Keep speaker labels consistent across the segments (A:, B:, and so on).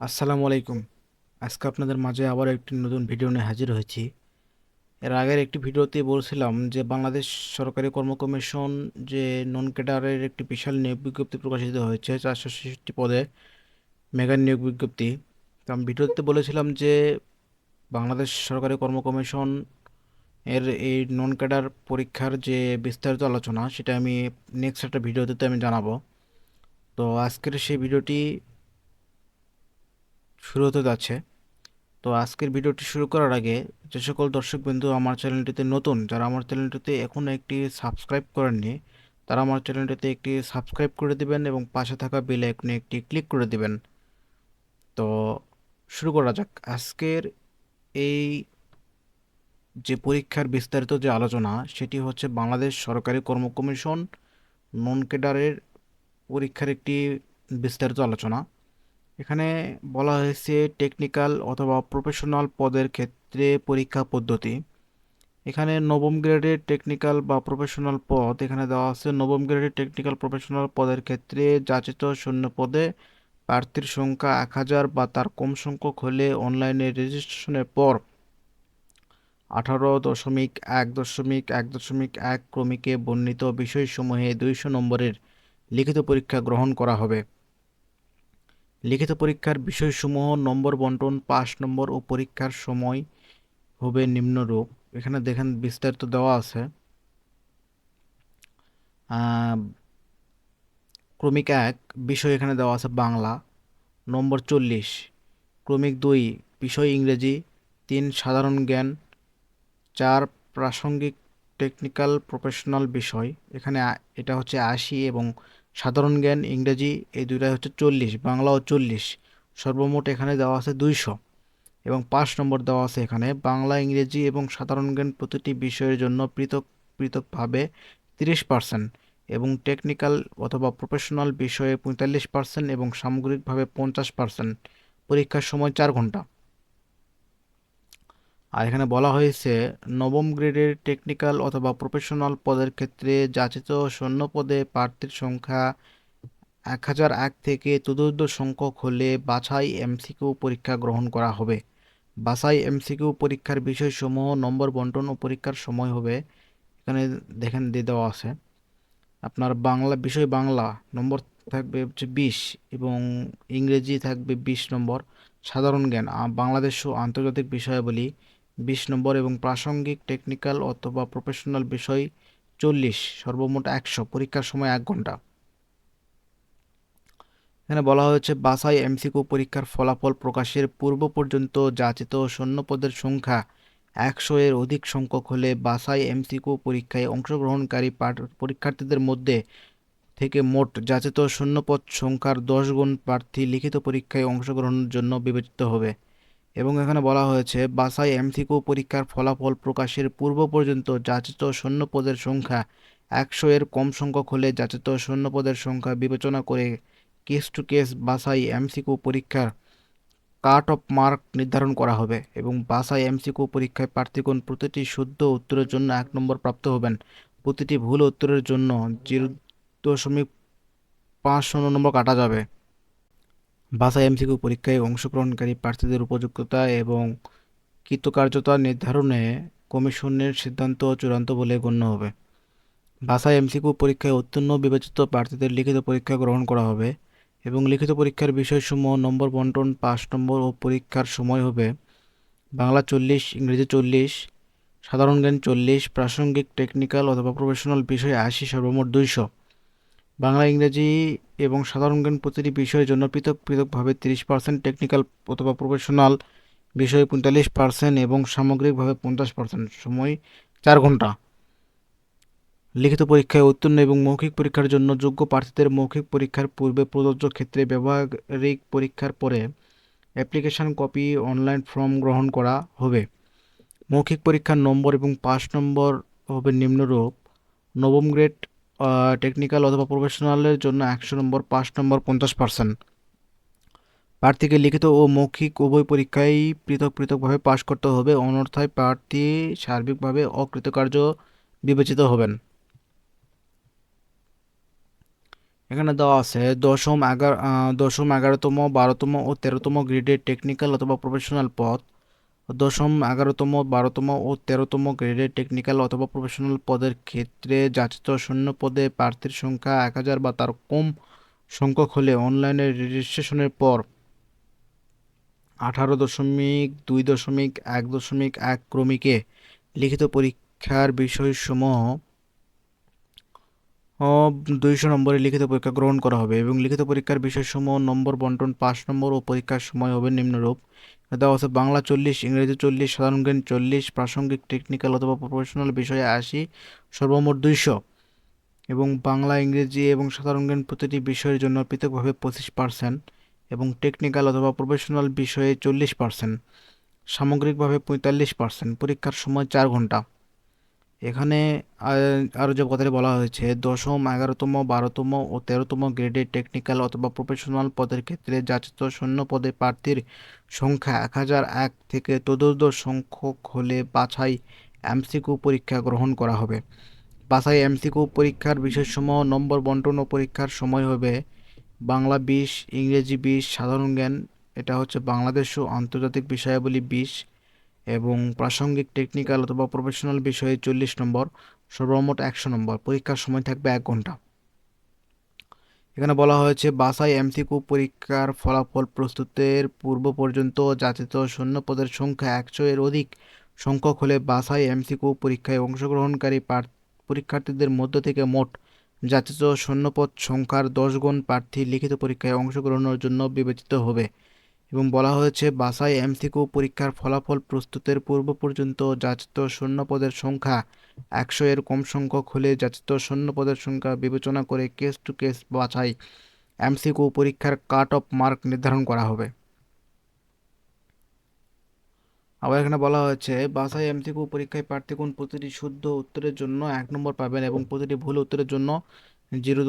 A: আসসালামু আলাইকুম। আজকে আপনাদের মাঝে আবার একটি নতুন ভিডিও নিয়ে হাজির হয়েছি। এর আগের একটি ভিডিওতে বলছিলাম যে, বাংলাদেশ সরকারি কর্ম কমিশন যে নন ক্যাডারের একটি বিশাল নিয়োগ বিজ্ঞপ্তি প্রকাশিত হয়েছে, চারশো ছেষট্টি পদে মেগা নিয়োগ বিজ্ঞপ্তি। তো আমি ভিডিওতে বলেছিলাম যে, বাংলাদেশ সরকারি কর্ম কমিশন এর এই নন ক্যাডার পরীক্ষার যে বিস্তারিত আলোচনা, সেটা আমি নেক্সট একটা ভিডিওতে আমি জানাব। তো আজকের সেই ভিডিওটি শুরু হতে যাচ্ছে। তো আজকের ভিডিওটি শুরু করার আগে যে সকল দর্শকবৃন্দু আমার চ্যানেলটিতে নতুন, যারা আমার চ্যানেলটিতে এখনও একটি সাবস্ক্রাইব করেননি, তারা আমার চ্যানেলটিতে একটি সাবস্ক্রাইব করে দিবেন এবং পাশে থাকা বেল আইকনে একটি ক্লিক করে দিবেন। তো শুরু করা যাক। আজকের এই যে পরীক্ষার বিস্তারিত যে আলোচনা, সেটি হচ্ছে বাংলাদেশ সরকারি কর্ম কমিশন নন ক্যাডারের পরীক্ষার একটি বিস্তারিত আলোচনা। এখানে বলা হয়েছে টেকনিক্যাল অথবা প্রফেশনাল পদের ক্ষেত্রে পরীক্ষা পদ্ধতি। এখানে নবম গ্রেডের টেকনিক্যাল বা প্রফেশনাল পদ, এখানে দেওয়া আছে নবম গ্রেডের টেকনিক্যাল প্রফেশনাল পদের ক্ষেত্রে যাচিত শূন্য পদে প্রার্থীর সংখ্যা এক হাজার বা তার কম সংখ্যক হলে অনলাইনে রেজিস্ট্রেশনের পর আঠারো দশমিক এক দশমিক এক দশমিক এক ক্রমিকে বর্ণিত বিষয়সমূহে দুইশো নম্বরের লিখিত পরীক্ষা গ্রহণ করা হবে। লিখিত পরীক্ষার বিষয়সমূহ, নম্বর বন্টন পাস নম্বর ও পরীক্ষার সময় হবে নিম্নরূপ। এখানে দেখেন বিস্তারিত দেওয়া আছে। ক্রমিক এক, বিষয় এখানে দেওয়া আছে বাংলা। নম্বর চল্লিশ, ক্রমিক দুই, বিষয় ইংরেজি। তিন, সাধারণ জ্ঞান। চার, প্রাসঙ্গিক, টেকনিক্যাল, প্রফেশনাল বিষয়। এখানে এটা হচ্ছে আশি এবং সাধারণ জ্ঞান, ইংরেজি, এই দুইটাই হচ্ছে চল্লিশ, বাংলাও চল্লিশ। সর্বমোট এখানে দেওয়া আছে দুইশো। এবং পাঁচ নম্বর দেওয়া আছে এখানে, বাংলা, ইংরেজি এবং সাধারণ জ্ঞান প্রতিটি বিষয়ের জন্য পৃথক, পৃথকভাবে তিরিশ পার্সেন্ট এবং টেকনিক্যাল অথবা প্রফেশনাল বিষয়ে পঁয়তাল্লিশ পার্সেন্ট এবং সামগ্রিকভাবে পঞ্চাশ পার্সেন্ট পরীক্ষার সময় চার ঘণ্টা। আর এখানে বলা হয়েছে, নবম গ্রেডের টেকনিক্যাল অথবা প্রফেশনাল পদের ক্ষেত্রে যাচিত শূন্য পদে প্রার্থীর সংখ্যা এক হাজার এক থেকে চতুর্থ সংখ্যক হলে বাছাই এমসিকিউ পরীক্ষা গ্রহণ করা হবে। বাছাই এমসিকিউ পরীক্ষার বিষয়সমূহ, নম্বর বন্টন ও পরীক্ষার সময় হবে। এখানে দেখেন দিয়ে দেওয়া আছে। আপনার বাংলা, বিষয় বাংলা, নম্বর থাকবে হচ্ছে বিশ এবং ইংরেজি থাকবে বিশ নম্বর। সাধারণ জ্ঞান বাংলাদেশ ও আন্তর্জাতিক বিষয়াবলী বিশ নম্বর এবং প্রাসঙ্গিক টেকনিক্যাল অথবা প্রফেশনাল বিষয় চল্লিশ, সর্বমোট একশো, পরীক্ষার সময় এক ঘণ্টা। এখানে বলা হয়েছে বাসাই এমসিকিউ পরীক্ষার ফলাফল প্রকাশের পূর্ব পর্যন্ত যাচিত পদের সংখ্যা একশো এর অধিক সংখ্যক হলে বাসাই এমসিকিউ পরীক্ষায় অংশগ্রহণকারী পরীক্ষার্থীদের মধ্যে থেকে মোট যাচিত শূন্যপদ সংখ্যার দশ গুণ প্রার্থী লিখিত পরীক্ষায় অংশগ্রহণের জন্য বিবেচিত হবে। এবং এখানে বলা হয়েছে বাসাই এমসিকিউ পরীক্ষার ফলাফল প্রকাশের পূর্ব পর্যন্ত যাচিত পদের সংখ্যা একশো এর কম সংখ্যক হলে যাচিত পদের সংখ্যা বিবেচনা করে কেস টু কেস বাসাই এমসিকিউ পরীক্ষার কাট অফ মার্ক নির্ধারণ করা হবে এবং বাসাই এমসিকিউ পরীক্ষায় প্রার্থীগণ প্রতিটি শুদ্ধ উত্তরের জন্য এক নম্বর প্রাপ্ত হবেন। প্রতিটি ভুল উত্তরের জন্য জিরো দশমিক পাঁচ শূন্য নম্বর কাটা যাবে। বাসাই এমসিকিউ পরীক্ষায় অংশগ্রহণকারী প্রার্থীদের উপযুক্ততা এবং কৃতকার্যতা নির্ধারণে কমিশনের সিদ্ধান্ত চূড়ান্ত বলে গণ্য হবে। বাসাই এমসিকিউ পরীক্ষায় উত্তীর্ণ বিবেচিত প্রার্থীদের লিখিত পরীক্ষা গ্রহণ করা হবে এবং লিখিত পরীক্ষার বিষয়সমূহ নম্বর বন্টন পাঁচ নম্বর ও পরীক্ষার সময় হবে। বাংলা চল্লিশ, ইংরেজি চল্লিশ, সাধারণ জ্ঞান চল্লিশ, প্রাসঙ্গিক, টেকনিক্যাল অথবা প্রফেশনাল বিষয়ে আশি, সর্বমোট দুইশো। বাংলা, ইংরেজি এবং সাধারণ জ্ঞান প্রতিটি বিষয়ের জন্য পৃথক পৃথকভাবে তিরিশ পার্সেন্ট টেকনিক্যাল অথবা প্রফেশনাল বিষয়ে পঁয়তাল্লিশ পার্সেন্ট এবং সামগ্রিকভাবে পঞ্চাশ পার্সেন্ট সময় চার ঘণ্টা। লিখিত পরীক্ষায় উত্তীর্ণ এবং মৌখিক পরীক্ষার জন্য যোগ্য প্রার্থীদের মৌখিক পরীক্ষার পূর্বে প্রযোজ্য ক্ষেত্রে ব্যবহারিক পরীক্ষার পরে অ্যাপ্লিকেশন কপি অনলাইন ফর্ম গ্রহণ করা হবে। মৌখিক পরীক্ষার নম্বর এবং পাস নম্বর হবে নিম্নরূপ। নবম গ্রেড টেকনিক্যাল অথবা প্রফেশনালের জন্য একশো নম্বর, পাঁচ নম্বর, পঞ্চাশ পার্সেন্ট প্রার্থীকে লিখিত ও মৌখিক উভয় পরীক্ষায় পৃথক পৃথকভাবে পাশ করতে হবে। অনর্থায় প্রার্থী সার্বিকভাবে অকৃতকার্য বিবেচিত হবেন। এখানে দেওয়া আছে, দশম এগারো দশম এগারোতম, বারোতম ও তেরোতম গ্রেডের টেকনিক্যাল অথবা প্রফেশনাল পদ দশম, এগারোতম, বারোতম ও তেরোতম গ্রেডের টেকনিক্যাল অথবা প্রফেশনাল পদের ক্ষেত্রে যাচিত শূন্য পদে প্রার্থীর সংখ্যা এক হাজার বা তার কম সংখ্যক হলে অনলাইনে রেজিস্ট্রেশনের পর আঠারো দশমিক দুই দশমিক এক দশমিক এক ক্রমিকে লিখিত পরীক্ষার বিষয়সমূহ দুইশো নম্বরে লিখিত পরীক্ষা গ্রহণ করা হবে এবং লিখিত পরীক্ষার বিষয়সমূহ, নম্বর বন্টন পাঁচ নম্বর ও পরীক্ষার সময় হবে নিম্নরূপ। দেওয়া আছে বাংলা চল্লিশ, ইংরেজি চল্লিশ, সাধারণ জ্ঞান চল্লিশ, প্রাসঙ্গিক টেকনিক্যাল অথবা প্রফেশনাল বিষয়ে আশি, সর্বমোট দুইশো। এবং বাংলা, ইংরেজি এবং সাধারণ জ্ঞান প্রতিটি বিষয়ের জন্য পৃথকভাবে পঁচিশ পার্সেন্ট এবং টেকনিক্যাল অথবা প্রফেশনাল বিষয়ে চল্লিশ পার্সেন্ট সামগ্রিকভাবে পঁয়তাল্লিশ পার্সেন্ট পরীক্ষার সময় চার ঘণ্টা। এখানে আরও যে কথাটি বলা হয়েছে, দশম, এগারোতম, বারোতম ও তেরোতম গ্রেডের টেকনিক্যাল অথবা প্রফেশনাল পদের ক্ষেত্রে যাচিত শূন্য পদে প্রার্থীর সংখ্যা এক হাজার এক থেকে তদুর্ধ সংখ্যক হলে বাছাই এমসিকিউ পরীক্ষা গ্রহণ করা হবে। বাছাই এমসিকিউ পরীক্ষার বিষয়সমূহ নম্বর বন্টন ও পরীক্ষার সময় হবে বাংলা বিশ, ইংরেজি বিশ, সাধারণ জ্ঞান, এটা হচ্ছে বাংলাদেশ ও আন্তর্জাতিক বিষয়াবলী বিশ এবং প্রাসঙ্গিক টেকনিক্যাল অথবা প্রফেশনাল বিষয়ে চল্লিশ নম্বর, সর্বমোট একশো নম্বর। পরীক্ষার সময় থাকবে এক ঘণ্টা। এখানে বলা হয়েছে বাসাই এমসিকিউ পরীক্ষার ফলাফল প্রস্তুতের পূর্ব পর্যন্ত যাচিত শূন্য পদের সংখ্যা একশো এর অধিক সংখ্যক হলে বাসাই এমসিকিউ পরীক্ষায় অংশগ্রহণকারী পরীক্ষার্থীদের মধ্য থেকে মোট যাচিত শূন্যপদ সংখ্যার দশ গুণ প্রার্থী লিখিত পরীক্ষায় অংশগ্রহণের জন্য বিবেচিত হবে। এবং বলা হয়েছে বাসাই এমসিকিউ পরীক্ষার ফলাফল প্রস্তুতের পূর্ব পর্যন্ত যাচিত শূন্য পদের সংখ্যা একশো এর কম সংখ্যক হলে যাচিত শূন্য পদের সংখ্যা বিবেচনা করে কেস টু কেস বাছাই এমসিকিউ পরীক্ষার কাট অফ মার্ক নির্ধারণ করা হবে। আবার এখানে বলা হয়েছে বাসাই এমসিকিউ পরীক্ষায় প্রার্থীগণ প্রতিটি শুদ্ধ উত্তরের জন্য এক নম্বর পাবেন এবং প্রতিটি ভুল উত্তরের জন্য জিরো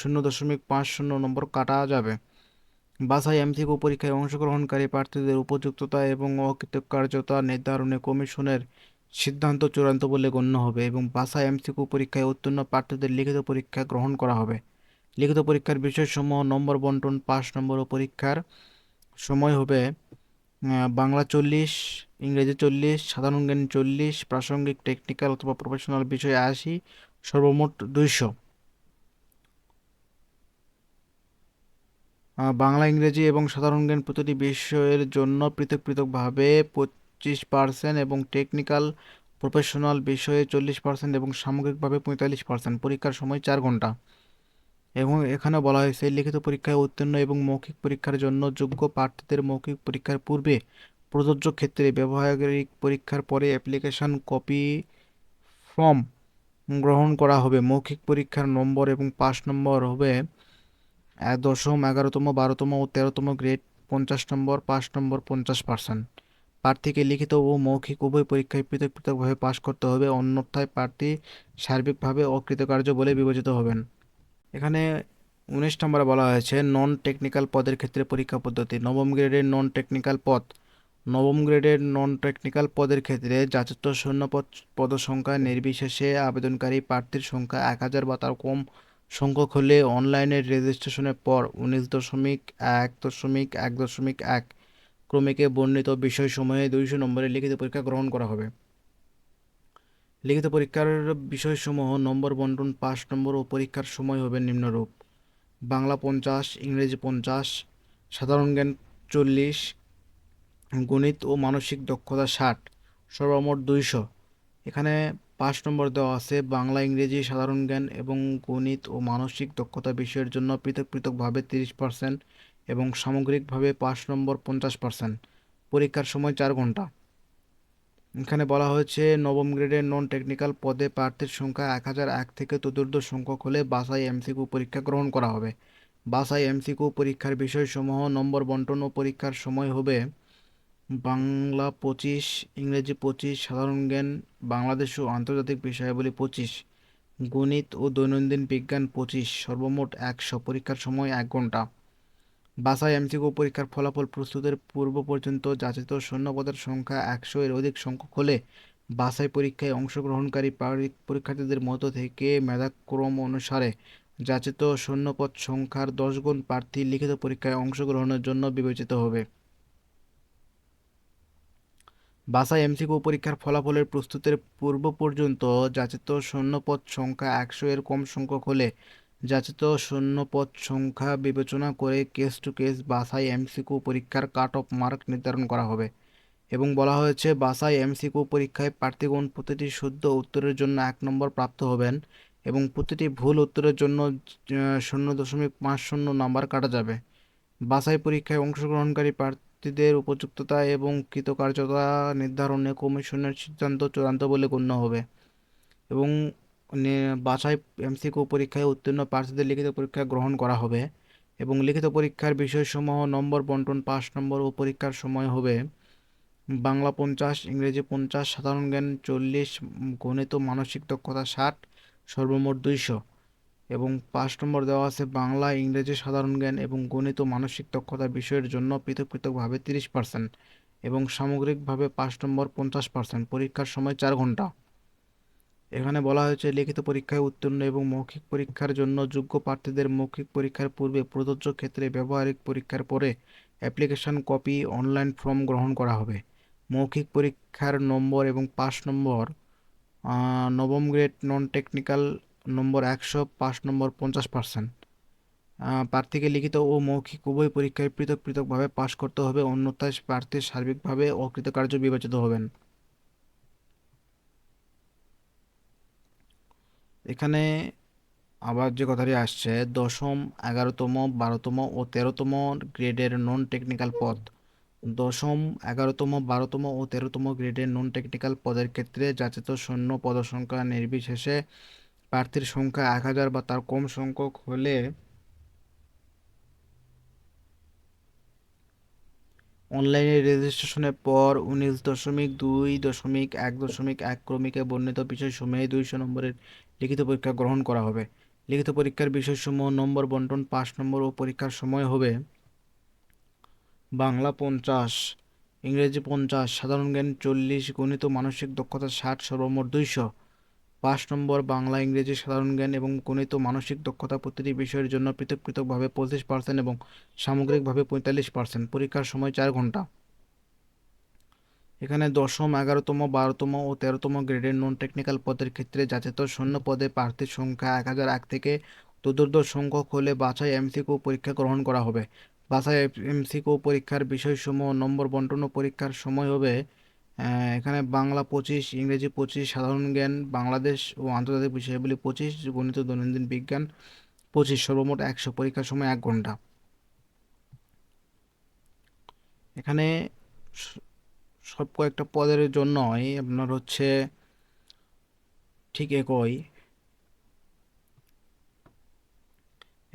A: শূন্য দশমিক পাঁচ শূন্য নম্বর কাটা যাবে। বাসাই এমসিকিউ পরীক্ষায় অংশগ্রহণকারী প্রার্থীদের উপযুক্ততা এবং অকৃতকার্যতা নির্ধারণে কমিশনের সিদ্ধান্ত চূড়ান্ত বলে গণ্য হবে এবং বাসাই এমসিকিউ পরীক্ষায় উত্তীর্ণ প্রার্থীদের লিখিত পরীক্ষা গ্রহণ করা হবে। লিখিত পরীক্ষার বিষয়সমূহ নম্বর বন্টন পাঁচ নম্বর ও পরীক্ষার সময় হবে বাংলা চল্লিশ, ইংরেজি চল্লিশ, সাধারণ জ্ঞান চল্লিশ, প্রাসঙ্গিক, টেকনিক্যাল অথবা প্রফেশনাল বিষয়ে আশি, সর্বমোট দুইশো। বাংলা, ইংরেজি এবং সাধারণ জ্ঞান প্রতিটি বিষয়ের জন্য পৃথক পৃথকভাবে পঁচিশ পার্সেন্ট এবং টেকনিক্যাল প্রফেশনাল বিষয়ে চল্লিশ পার্সেন্ট এবং সামগ্রিকভাবে পঁয়তাল্লিশ পার্সেন্ট পরীক্ষার সময় চার ঘণ্টা। এবং এখানে বলা হয়েছে, লিখিত পরীক্ষায় উত্তীর্ণ এবং মৌখিক পরীক্ষার জন্য যোগ্য প্রার্থীদের মৌখিক পরীক্ষার পূর্বে প্রযোজ্য ক্ষেত্রে ব্যবহারিক পরীক্ষার পরে অ্যাপ্লিকেশন কপি ফর্ম গ্রহণ করা হবে। মৌখিক পরীক্ষার নম্বর এবং পাঁচ নম্বর হবে দশম এগারোতম, বারোতম ও তেরোতম গ্রেড, পঞ্চাশ নম্বর, পাঁচ নম্বর, পঞ্চাশ পার্সেন্ট প্রার্থীকে লিখিত ও মৌখিক উভয় পরীক্ষায় পৃথক পৃথকভাবে পাশ করতে হবে, অন্যথায় প্রার্থী সার্বিকভাবে অকৃতকার্য বলে বিবেচিত হবেন। এখানে উনিশ নম্বরে বলা হয়েছে নন টেকনিক্যাল পদের ক্ষেত্রে পরীক্ষা পদ্ধতি। নবম গ্রেডের নন টেকনিক্যাল পদ। নবম গ্রেডের নন টেকনিক্যাল পদের ক্ষেত্রে যাচিত শূন্য পদ পদসংখ্যা নির্বিশেষে আবেদনকারী প্রার্থীর সংখ্যা এক হাজার বা তার কম সংখ্যক হলে অনলাইনে রেজিস্ট্রেশনের পর উনিশ দশমিক এক দশমিক এক দশমিক এক ক্রমিকে বর্ণিত বিষয়সমূহে দুইশো নম্বরে লিখিত পরীক্ষা গ্রহণ করা হবে। লিখিত পরীক্ষার বিষয়সমূহ নম্বর বন্টন, পাঁচ নম্বর ও পরীক্ষার সময় হবে নিম্নরূপ। বাংলা পঞ্চাশ, ইংরেজি পঞ্চাশ, সাধারণ জ্ঞান চল্লিশ, গণিত ও মানসিক দক্ষতা ষাট, সর্বমোট দুইশো। এখানে পাঁচ নম্বর দেওয়া আছে, বাংলা, ইংরেজি, সাধারণ জ্ঞান এবং গণিত ও মানসিক দক্ষতা বিষয়ের জন্য পৃথক পৃথকভাবে তিরিশ পার্সেন্ট এবং সামগ্রিকভাবে পাঁচ নম্বর পঞ্চাশ পার্সেন্ট পরীক্ষার সময় চার ঘণ্টা। এখানে বলা হয়েছে, নবম গ্রেডের নন টেকনিক্যাল পদে প্রার্থীর সংখ্যা এক হাজার এক থেকে চতুর্থ সংখ্যক হলে বাসাই এমসিকিউ পরীক্ষা গ্রহণ করা হবে। বাসাই এমসিকিউ পরীক্ষার বিষয়সমূহ, নম্বর বন্টন ও পরীক্ষার সময় হবে বাংলা পঁচিশ, ইংরেজি পঁচিশ, সাধারণ জ্ঞান, বাংলাদেশ ও আন্তর্জাতিক বিষয়াবলী পঁচিশ, গণিত ও দৈনন্দিন বিজ্ঞান পঁচিশ, সর্বমোট একশো পরীক্ষার সময় এক ঘণ্টা বাসায় এমসিকিউ পরীক্ষার ফলাফল প্রস্তুতের পূর্ব পর্যন্ত যাচিত শূন্যপদের সংখ্যা একশো এর অধিক সংখ্যক হলে বাসাই পরীক্ষায় অংশগ্রহণকারী পরীক্ষার্থীদের মধ্য থেকে মেধাক্রম অনুসারে যাচিত শূন্যপদ সংখ্যার দশ গুণ প্রার্থী লিখিত পরীক্ষায় অংশগ্রহণের জন্য বিবেচিত হবে। বাসাই এমসিকিউ পরীক্ষার ফলাফলের প্রস্তুতের পূর্ব পর্যন্ত যাচিত শূন্যপদ সংখ্যা একশো এর কম সংখ্যক হলে যাচিত শূন্যপদ সংখ্যা বিবেচনা করে কেস টু কেস বাসাই এমসিকিউ পরীক্ষার কাট অফ মার্ক নির্ধারণ করা হবে। এবং বলা হয়েছে বাসাই এমসিকিউ পরীক্ষায় প্রার্থীগণ প্রতিটি শুদ্ধ উত্তরের জন্য এক নম্বর প্রাপ্ত হবেন এবং প্রতিটি ভুল উত্তরের জন্য শূন্য দশমিক পাঁচ শূন্য নাম্বার কাটা যাবে। বাসাই পরীক্ষায় অংশগ্রহণকারী প্রার্থীদের উপযুক্ততা এবং কৃতকার্যতা নির্ধারণে কমিশনের সিদ্ধান্ত চূড়ান্ত বলে গণ্য হবে। এবং বাছাই এমসিকিউ পরীক্ষায় উত্তীর্ণ প্রার্থীদের লিখিত পরীক্ষা গ্রহণ করা হবে এবং লিখিত পরীক্ষার বিষয়সমূহ নম্বর বন্টন পাঁচ নম্বর ও পরীক্ষার সময় হবে। বাংলা পঞ্চাশ, ইংরেজি পঞ্চাশ, সাধারণ জ্ঞান চল্লিশ, গণিত মানসিক দক্ষতা ষাট, সর্বমোট দুইশো। এবং পাঁচ নম্বর দেওয়া আছে, বাংলা, ইংরেজি, সাধারণ জ্ঞান এবং গণিত ও মানসিক দক্ষতা বিষয়ের জন্য পৃথক পৃথকভাবে তিরিশ পার্সেন্ট এবং সামগ্রিকভাবে পাঁচ নম্বর পঞ্চাশ পার্সেন্ট পরীক্ষার সময় চার ঘণ্টা। এখানে বলা হয়েছে, লিখিত পরীক্ষায় উত্তীর্ণ এবং মৌখিক পরীক্ষার জন্য যোগ্য প্রার্থীদের মৌখিক পরীক্ষার পূর্বে প্রযোজ্য ক্ষেত্রে ব্যবহারিক পরীক্ষার পরে অ্যাপ্লিকেশন কপি, অনলাইন ফর্ম গ্রহণ করা হবে। মৌখিক পরীক্ষার নম্বর এবং পাস নম্বর নবম গ্রেড নন টেকনিক্যাল নম্বর একশো, পাঁচ নম্বর পঞ্চাশ পার্সেন্ট প্রার্থীকে লিখিত ও মৌখিক উভয় পরীক্ষায় পৃথক পৃথকভাবে পাশ করতে হবে, অন্যথায় প্রার্থী সার্বিকভাবে অকৃতকার্য বিবেচিত হবেন। এখানে আবার যে কথাটি আসছে, দশম, এগারোতম, বারোতম ও তেরোতম গ্রেডের নন টেকনিক্যাল পদ। দশম, এগারোতম, বারোতম ও তেরোতম গ্রেডের নন টেকনিক্যাল পদের ক্ষেত্রে যাচিত শূন্য পদসংখ্যা নির্বিশেষে প্রার্থীর সংখ্যা এক হাজার বা তার কম সংখ্যক হলে অনলাইনে রেজিস্ট্রেশনের পর উনিশ দশমিক দুই দশমিক এক দশমিক এক ক্রমিকে বর্ণিত বিষয়সমূহে দুইশো নম্বরের লিখিত পরীক্ষা গ্রহণ করা হবে। লিখিত পরীক্ষার বিষয়সমূহ নম্বর বন্টন, পাঁচ নম্বর ও পরীক্ষার সময় হবে বাংলা পঞ্চাশ, ইংরেজি পঞ্চাশ, সাধারণ জ্ঞান চল্লিশ, গণিত, মানসিক দক্ষতা ষাট, সর্বমোট দুইশো। পাঁচ নম্বর বাংলা ইংরেজি সাধারণ জ্ঞান এবং গণিত মানসিক দক্ষতা প্রতিটি বিষয়ের জন্য পৃথক পৃথকভাবে পঁচিশ পার্সেন্ট এবং সামগ্রিকভাবে পঁয়তাল্লিশ পার্সেন্ট পরীক্ষার সময় চার ঘণ্টা। এখানে দশম, এগারোতম, বারোতম ও তেরোতম গ্রেডের নন টেকনিক্যাল পদের ক্ষেত্রে যাচিত শূন্য পদে প্রার্থীর সংখ্যা এক হাজার এক থেকে চতুর্দশ সংখ্যক হলে বাছাই এমসিকিউ পরীক্ষা গ্রহণ করা হবে। বাছাই এমসিকিউ পরীক্ষার বিষয়সমূহ, নম্বর বন্টন ও পরীক্ষার সময় হবে এখানে বাংলা পঁচিশ, ইংরেজি পঁচিশ, সাধারণ জ্ঞান, বাংলাদেশ ও আন্তর্জাতিক বিষয়গুলি পঁচিশ, গণিত দৈনন্দিন বিজ্ঞান পঁচিশ, সর্বমোট একশো পরীক্ষার সময় এক ঘণ্টা। এখানে সব কয়েকটা পদের জন্যই আপনার হচ্ছে ঠিক একই।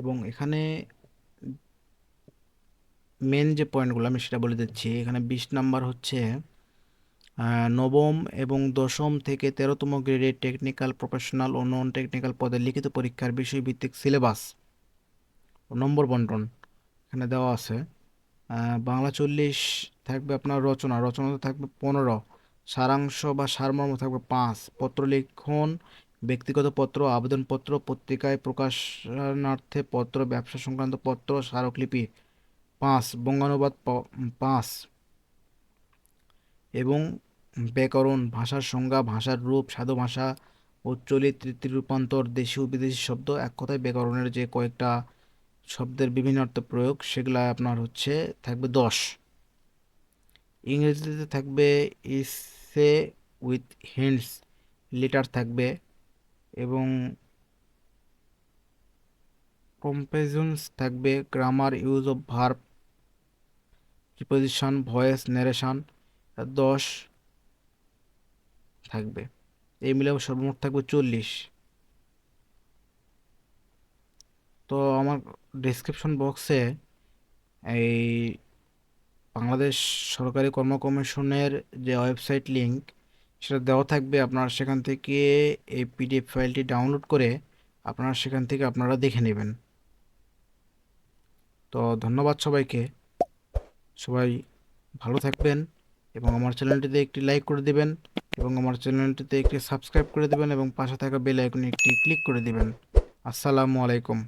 A: এবং এখানে মেন যে পয়েন্টগুলো আমি সেটা বলে দিচ্ছি, এখানে বিশ নাম্বার হচ্ছে নবম এবং দশম থেকে তেরোতম গ্রেডের টেকনিক্যাল প্রফেশনাল ও নন টেকনিক্যাল পদের লিখিত পরীক্ষার বিষয়ভিত্তিক সিলেবাস নম্বর বন্টন এখানে দেওয়া আছে। বাংলা চল্লিশ থাকবে আপনার রচনা, রচনাতে থাকবে পনেরো, সারাংশ বা সারমর্ম থাকবে পাঁচ পত্র লিখন ব্যক্তিগত পত্র, আবেদনপত্র, পত্রিকায় প্রকাশনার্থে পত্র, ব্যবসা সংক্রান্ত পত্র, স্মারকলিপি পাঁচ, বঙ্গানুবাদ পাঁচ এবং ব্যাকরণ, ভাষার সংজ্ঞা, ভাষার রূপ, সাধু ভাষা ও চলিত রূপান্তর, দেশি ও বিদেশি শব্দ। এক কথায় ব্যাকরণের যে কয়েকটা শব্দের বিভিন্ন অর্থ প্রয়োগ, সেগুলো আপনার হচ্ছে থাকবে দশ। ইংরেজিতে থাকবে ইসে উইথ হিন্টস লেটার থাকবে এবং কম্পেজন্স থাকবে grammar, use of verb, preposition, voice, narration. দশ থাকবে। এই মিলে সর্বমোট থাকবে চল্লিশ। তো আমার ডিসক্রিপশন বক্সে এই বাংলাদেশ সরকারি কর্ম কমিশনের যে ওয়েবসাইট লিঙ্ক সেটা দেওয়া থাকবে। আপনার সেখান থেকে এই পিডিএফ ফাইলটি ডাউনলোড করে আপনারা সেখান থেকে আপনারা দেখে নেবেন। তো ধন্যবাদ সবাইকে। সবাই ভালো থাকবেন এবং আমার চ্যানেলটিতে একটি লাইক করে দেবেন। এবং আমার চ্যানেলটিতে একটি সাবস্ক্রাইব করে দেবেন এবং পাশে থাকা বেল আইকনে একটি ক্লিক করে দেবেন। আসসালামু আলাইকুম।